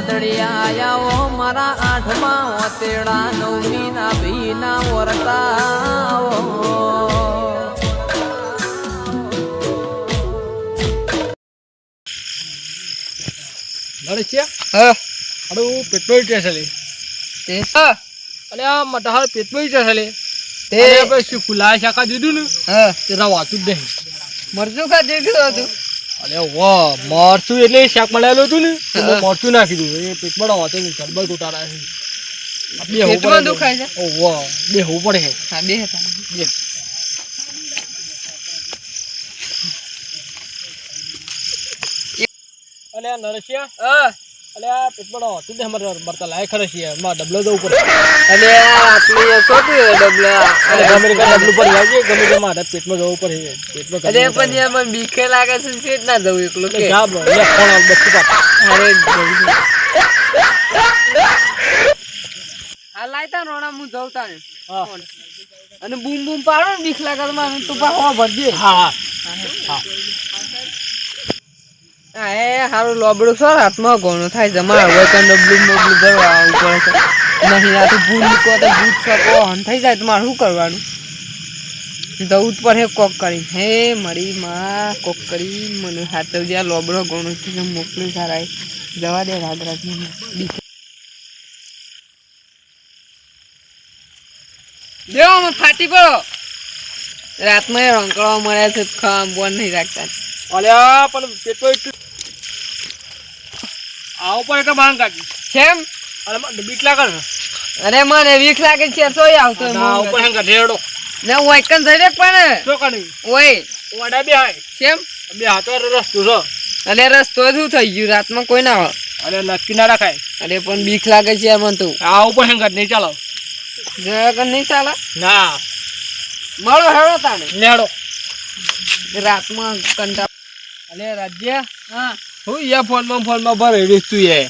વાદળિયા ઓ મારા આઠમા ઓતેડા નવમી ના ભીના વરતા હા. અરે પેટ્રોલ સ્ટેશન તે? હા. અરે આ મટાહાર પેટ્રોલ સ્ટેશન તે? આપણે શું શાકા દીધું ને? હા. તેના વાતું જ નહીં. મરચું ખાધું દીધું હતું. અરે વાહ મરચું એટલે શાક મળેલું હતું ને? હા. મરચું નાખી દીધું. એ પેટમાં વાતું નહીં ગરબર ગોટાળા છે. આ બે હોવું દુખાય છે? ઓ વાહ બે હોવું પડે હા બે હતા. બે. અલે નરસિયા હા. અલે આ પેટમાં વાતું જ અમારે મરતા ખરે ડબલો જવું પડે. અને આટલી સોટી ડબલા અરે ગમે તે ડબલું પર લાવજે ગમે તે મારે પેટમાં જવું પડે પેટમાં અરે પણ યાર મને બીકે લાગે છે ના જવું એકલું કે? જા બ્રો લે ફોન આવ બચ્ચું પાપ અરે જલ્દી. લાયતા રોણા હું જઉં તાને હા. અને બૂમ બૂમ પાડો ને બીક લાગે તો મને તું પાછો ભરજે. હા હા. હા. એ હારું લોબડું સર હાથમાં ઘણું થાય જમા હવે તો ડબલું બબલું ભરવા પડે છે. નહીં, આ તો ભૂલ મૂકો તો ભૂત સકો હન થઈ જાય તો મારે શું કરવાનું? દઉં પર હે, કોક કરી, હે, મરી માં, કોક કરી, મને હાથ જ્યાં લોબડો ઘણો છે મોકલી સારા જવા દે રાત રાત દેવો ફાટી પડો. રાતમાં એ રંકળવા મળ્યા છે ખાવા બોન નહીં રાખતા. અલ્યા પણ પેટમાં એટલું આવો પણ એટલે બાણ કાઢી કેમ? અરે મને બીક લાગે અરે મને વીક લાગે છે તોય આવતો ના ઉપર હેંગા ઢેડો ને પણ ઓય. બે હાય કેમ? બે હાથો રસ્તો છો. અરે રસ્તો શું થઈ ગયું? રાતમાં કોઈ ના આવે અરે નક્કી ના રાખાય. અરે પણ બીક લાગે છે મને તું. આ ઉપર હેંગા નહીં ચાલો. જરા નહીં ચાલે? ના. મળો હેડો તાને નેડો. રાતમાં કંટા અલે રાજ્ય? હા. હું યા ફોનમાં ફોનમાં ભરે રહીશ તું એ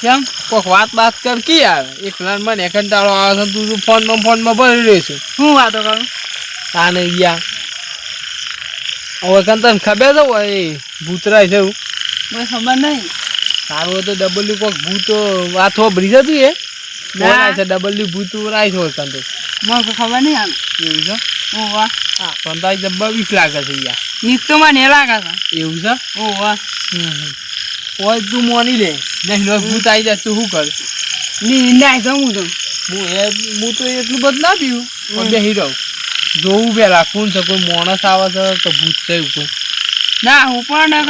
કેમ? કોક વાત બાત કર કી યાર. એક લાન મને કંટાળો આવે છે તું ફોનમાં ફોનમાં ભરી રહ્યો છું શું વાતો કરું? આ નહીં ગયા હવે તને ખબર છે હોય ભૂતરાય છે એવું. મને ખબર નહીં. સારું તો ડબલ્યુ કોક ભૂત વાત હોભરી જતું એ ના. છે ડબલ્યુ ભૂત રાય છે હોય મને ખબર નહીં આમ. એવું છે? ઓ વાહ હા પણ તારી વીસ બીક લાગે છે યાર. નીક તો મને લાગે એવું છે? ઓ વાહ. કોઈ તું મોની લે. નહીં નો ભૂત આવી જાય તું શું કર? ની ના જમું તો. હું એ હું તો એટલું બધું ના પીવું પણ બેસી રહું. જોવું પેલા કોણ છે કોઈ માણસ આવે છે તો ભૂત છે એવું કોઈ. ના હું પણ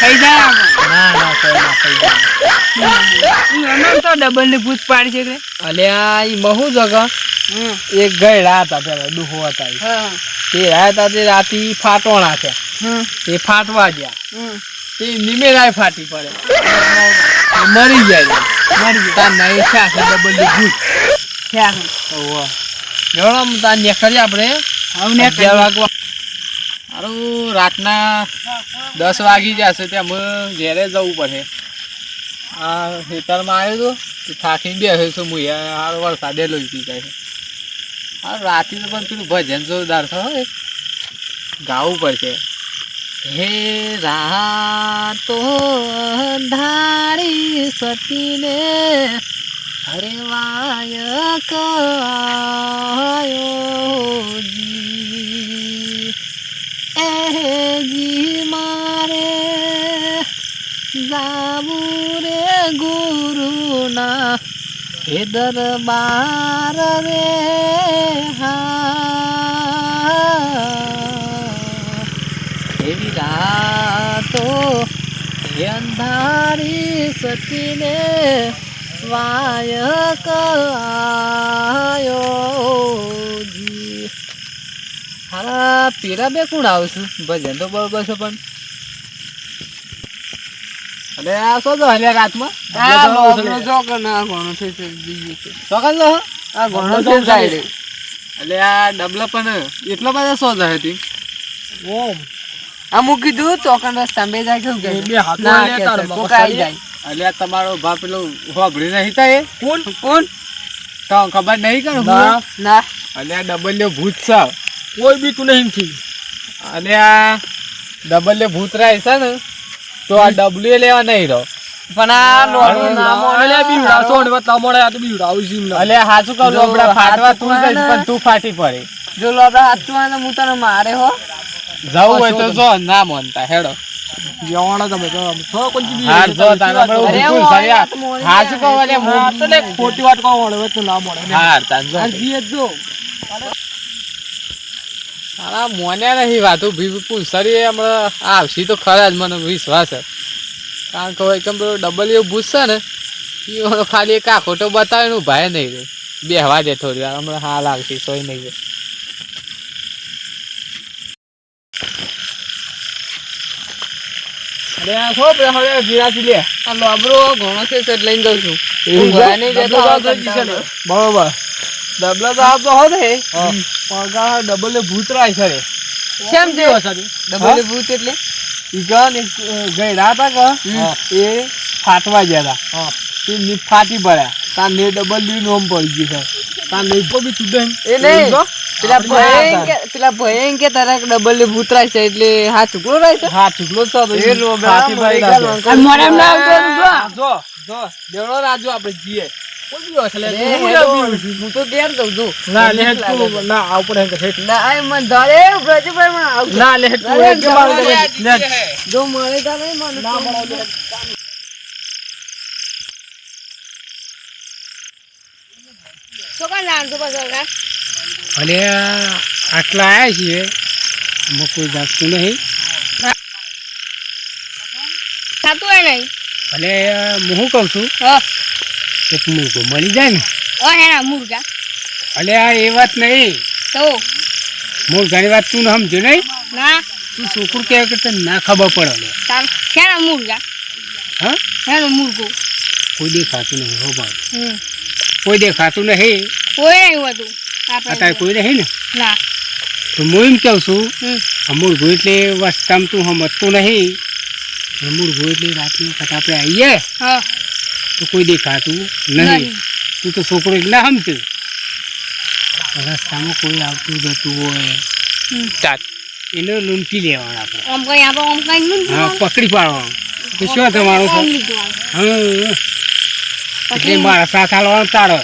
થઈ જાય ના ના કોઈ ના થઈ જાય. તો ડબલ ને ભૂત પાડી છે અલ્યા એ બહુ જગા એક ગયડા હતા પેલા ડુહો હતા હા તે હતા તે રાતી ફાટવાના છે. તે ફાટવા ગયા. તે નિમેરાય ફાટી પડે. મરી જાય મરી ગયા તાર નહીં છે ડબલ ભૂત છે. ઓહો. જવડો તાર નીકળીએ આપણે. હવે અગિયાર વાગવા. સારું રાતના દસ વાગી જશે ત્યાં હું ઘેરે જવું પડે. આ ખેતરમાં આવ્યો તો થાકીને બેસે છું હું હારો વરસાદે લોહી જાય છે. હા રાતે તો પણ પેલું ભજન જોરદાર થાય ગાવું પડશે. હે રાતો ધારી સતીને હરે વાય કયો જી. એ જી, મારે જાવું રે ગુરુના હે દરબાર રે એવી રાતો અંધારી સતીને વાયક આયો જી. હા પીરા બે કોણ આવશું ભજન તો બરોબર છે પણ. અરે આ શું જો હલે રાતમાં? આ લોબડો જોક ના ઘણો છે બીજું છે. ચોકન જો આ ઘણો છે સાઈડ. એટલે આ ડબલ પણ એટલા બધા જ હતી. ઓમ. આ મૂકી દઉં ચોકન રસ્તા બે જાય કેવું કે બે હાથ ના તારો છે, મગજ કોક આઈ સારી. જાય. એટલે આ તમારો ભા પેલો હોભળી નહીં તા એ કોણ? કોણ? તો ખબર નહીં કરું ના. ના. અને આ ડબલ્યુ ભૂત છે કોઈ બી તું નહીં થી અને આ ડબલ્યુ ભૂત રાય છે ને તો આ ડબલ્યુ લેવા નહીં રહો પણ આ લોબડું ના મોને. અલ્યા બીવડાવશો ને વાત ના આ તો બીવડાવું છું એમને. અલે હાચું કહું જો લોબડા ફાટવા તું જઈશ પણ તું ફાટી પડે. જો લોબડા હાથમાં આવે ને હું તને મારે હો. જવું હોય તો જો ના મોનતા હેડો. જવાના તમે તો. છો હાર જો તારા પર હાચું કહું અલે હું તો ખોટી વાત કહો મળે તો ના મળે. હાર તાન જો. જીએ જ. જો મને નહીં વાતું. ભી પૂછરી હમણાં આવશી. તો ખરા જ મને વિશ્વાસ છે. કારણ કે હોય પેલો ડબલ એવું પૂછશે ને એ ખાલી એક આખોટો બતાવે ને ભાઈ નહીં રે બેહવા દે થોડી વાર. હમણાં હાલ આવશે સોય નહીં રે અરે આ છો પેલા હવે જીરાથી લે આ ઘણો છે લઈને જઉં છું. બરોબર. ડબલા તો આપતો હો. ને પગાર ડબલ ને ભૂત રાય છે રે. શેમ કેવો છે ડબલ ભૂત એટલે? ઈ ગન એક ગયડા હતા કે એ ફાટવા ગયા હતા એ ની ફાટી પડ્યા. તાર ને ડબલનું નોમ પડી ગયું છે. તાર ને ઉપર બી ચૂડે એ નહીં. પેલા ભયંકર. પેલા ભયંકર તારા ડબલ ભૂતરાય છે એટલે હાથ ચૂકલો રહે છે? હા ચૂકલો છો તો એ લો ફાટી મરી પડેલા ગયા છે. ના આવતો જો. જો જો દેવડો રાજુ આપણે જીએ. હું હેડો, યાર બીવું છું. હું તો ઘેર જઉં છું ના લે તું ના આવ પડે ના આ મને ધરે બ્રજભાઈ મને આવું ના લે તું એક મારું જવા દે, દે. લે. જો મળે તો મને ના તો- મળે તો. અને આટલા આવ્યા છીએ. આમાં કોઈ જાગતું નહીં. થતું એ નહીં? અને હું શું કહું છું? હા. એક મુર્ગો મળી જાય ને? ઓ હેરા મુર્ગા. અલે આ એ વાત નહીં. તો? મુર્ગાની વાત તું સમજો નહીં? ના. તું છોકરું કહે કે તને ના ખબર પડે ને તાર શેના મુર્ગા. હા? હેનો મુર્ગો. કોઈ દેખાતું નહીં હો બાપ. કોઈ દેખાતું નહીં? કોઈ નહીં હોતું. અત્યારે કોઈ નહીં ને? ના. તો હું એમ કહું છું મુર્ગો એટલે વસ્તામાં તું સમજતું નહીં. મુર્ગો એટલે રાતની વખત આપણે આવીએ. હા. તો કોઈ દેખાતું નહીં. તું તો છોકરો એટલે ના સમજે. રસ્તામાં કોઈ આવતું જતું હોય. એને લૂંટી લેવાના આપણે. હા પકડી પાડવાનું. તો શું તમારું હા. એટલે પછી મારા સાથ હાલવાનું તારો.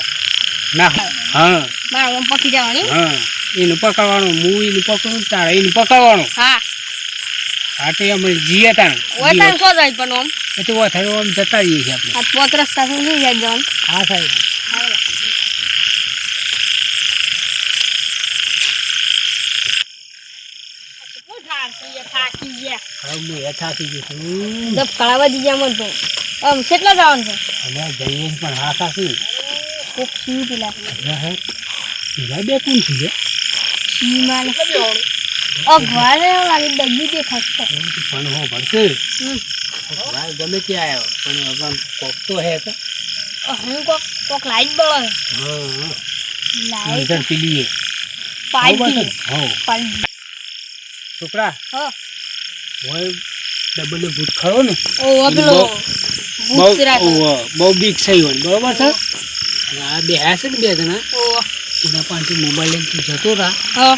ના હા. પકડી જવાનું પકી જવાની. હા. એને પકડવાનું હું એને પકડું તારે એને પકડવાનું. હા. હા તો અમે જીએ તાણ વટાણ શો જાય પણ આમ એ તો વધારે ઓમ જતા રહીએ છીએ આપણે. આ પોત રસ્તા થી નહીં જાય જવાનું હા સાહેબ. કેટલા જવાનું છે? અમે જઈએ પણ હા થાકી કોક સી પીલા. બે કોણ છે? અગવારે લાગે ડબ્બી દેખાશે પણ હો ભરશે. ભાઈ ગમે ત્યાં આવ્યો પણ હવે કોક તો હે તો. હું કોક કોક લાઈટ બળે હા લાઈટ પીલીએ. પાડી હો છોકરા હો. હોય ડબલ ભૂત ખરો ને? ઓ પેલો બહુ ભૂત બહુ બીક થઈ હોય બરોબર છે? આ બે છે ને બે જણા? એના પાસેથી મોબાઈલ લઈને તું જતો રહા. હા.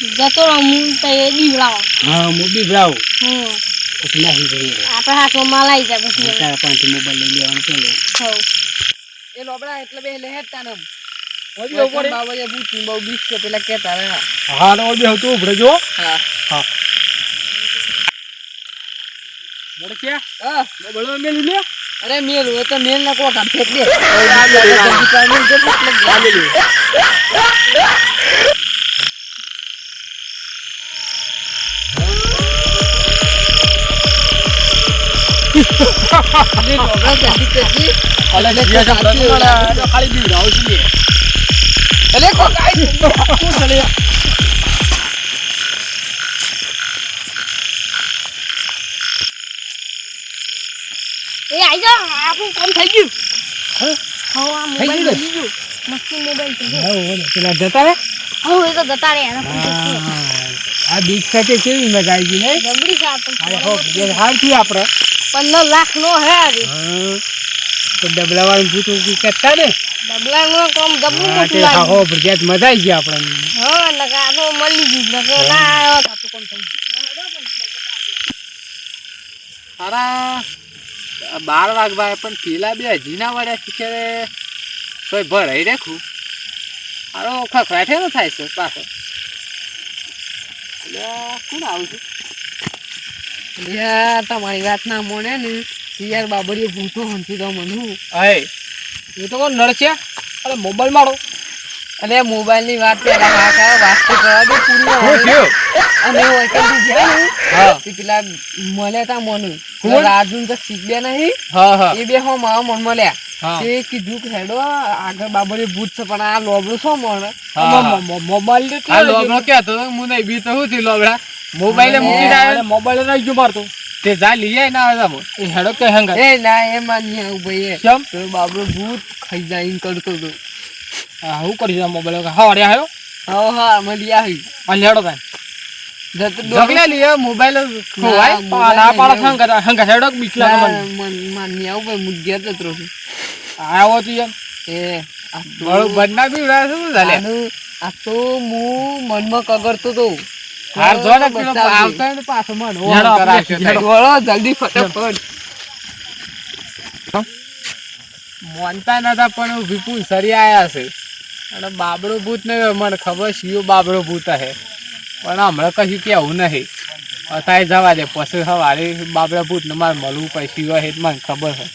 જતો રહો હું તો એ બીવડાવો હા હું બીવડાવું હમ પછી નાહી જઈએ આપણા હાથમાં માલ આવી જાય પછી તારા પાસેથી મોબાઈલ લઈ લેવાનું પેલો હવ એ લોબડા એટલે બે લેહેડતા ને ઓય બી ઉપર બાબા ભૂત બહુ બીક છે પેલા કેતા રહે હા તો ઓય બી હતું ઉભરે જો હા મોડે ક્યાં હા બળો મેલી લે અરે મેલ હોય તો મેલ ના કોક ફેંક દે આ મેલ, આઈ? એ આવી જા આપણું કામ થઈ ગયું હા? આ થઈ મોબાઈલ ગયું? મસ્તી મોબાઈલ થઈ ગયો પેલા જતા રે હવે એ તો જતા રહે એના ફોન થઈ ગયો. હા, આ બીક સાથે કેવી મજા આવી ગઈ નહીં જબરી છે આ તો. અરે હો બે હાલથી આપણે પંદર લાખ નો હે આજે તો ડબલા વાળું ભૂત કે કરતા ને ડબલા નો કામ જબરું મોટું લાગે. હા, ભરજાત મજા આવી ગઈ આપણને. હા નકા આ તો મળી ગયું નકર ના આવ્યો તો. સારા બાર વાગવા પણ પેલા બે હજી વાળ્યા શીખે છે કે તોય ભરાઈ રાખું સારો નો થાય છે પાછો? એટલે કોણ આવું છે? યાર તમારી વાત ના મોને ને. યાર બાબરીએ ભૂતો હંતી દો મનુ હે. એ તો કોણ નડશે? અરે મોબાઈલ મારો. અને મોબાઈલની વાત પેલા વાત આવે વાત તો કરવા દે પૂરી શું હવે. થયું. અને વૈકલ્પિક ગયા ને? હા. તે પેલા મળ્યા તા મનુ. કોણ? રાજુ તો શીખ બે નહીં. હા હા. એ બે હો મારા મન મળ્યા. હા. તે કીધું કે હેડો આગળ બાબરે ભૂત છે પણ આ લોબડું શું મળે હા. મોબાઈલ આ લોબડો ક્યાં તો હું નહીં બી તો શું થયું લોબડા? મોબાઈલે મૂકી આવ્યો મોબાઈલ રહી જો મારતો તે. જા લઈ જાય ના આવે એ હેડો કે હંગા એ ના એ માની આવું ભાઈ. કેમ? તો બાબરો ભૂત ખાઈ જાય કરતો તો. હા હું કરી મોબાઈલ હા અરે આયો. હા હા મળી આવી. આ હેડો તાન. જગલે લીએ મોબાઈલ ખોવાય. ના, ના પાડો હંગા હંગા હેડો બીચલા ના, મન- માની આવું ભાઈ હું ઘેર જતો રહું. તું એમ. એ આ બન્ના બી શું ચાલે? આ તો હું મનમાં કગરતો હતો હાર જો ને પેલો આવતો ને પાછો મને ઓમ કરાશે હેડો. જલ્દી ફટાફટ. મોનતા નતા પણ વિપુલ સરી આયા છે. અને બાબડો ભૂત ને મને ખબર છે યો બાબડો ભૂત હે. પણ હમણાં કશું કેવું નહીં. અથાય જવા દે પછી સવારે બાબડા ભૂત ને મારે મળવું પછી યો હે મને ખબર છે